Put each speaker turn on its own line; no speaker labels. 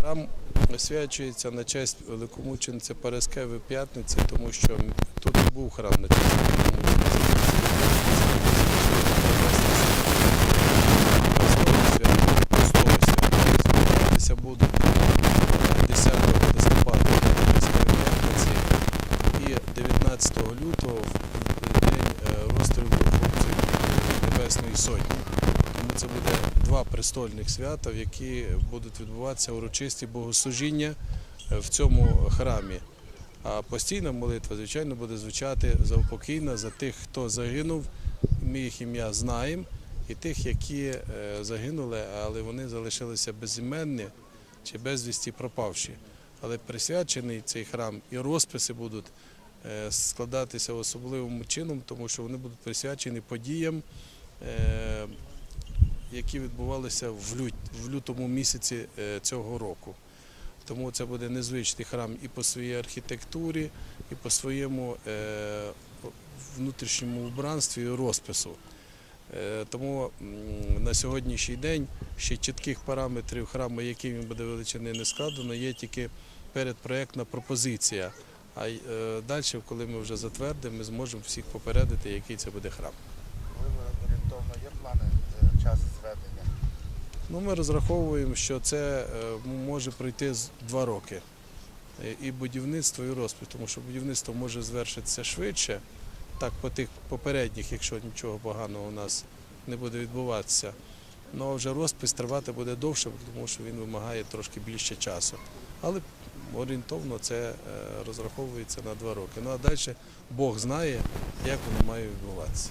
Храм освячується на честь великомучениці Параскеви П'ятниці, тому що тут був храм на честь будуть 10 листопада П'ятниці і 19 лютого день розстрілу Небесної Сотні. Тому це буде два престольних свята, в які будуть відбуватися урочисті богослужіння е, в цьому храмі. А постійна молитва, звичайно, буде звучати заупокійна за тих, хто загинув. Ми їх ім'я знаємо, і тих, які е, загинули, але вони залишилися безіменні чи безвісті пропавші. Але присвячений цей храм і розписи будуть е, складатися особливим чином, тому що вони будуть присвячені подіям. Які відбувалися в, лют, в лютому місяці е, цього року. Тому це буде незвичний храм і по своїй архітектурі, і по своєму е, внутрішньому убранстві і розпису. Е, Тому на сьогоднішній день ще чітких параметрів храму, який він буде величини, не складено, є тільки передпроектна пропозиція. А далі, коли ми вже затвердимо, ми зможемо всіх попередити, який це буде храм. Ну, ми розраховуємо, що це е, може пройти два роки. Е, І будівництво, і розпис, тому що будівництво може звершитися швидше, так по тих попередніх, якщо нічого поганого у нас не буде відбуватися. Ну а вже розпис тривати буде довше, тому що він вимагає трошки більше часу. Але орієнтовно це е, розраховується на два роки. Ну а далі Бог знає, як воно має відбуватися.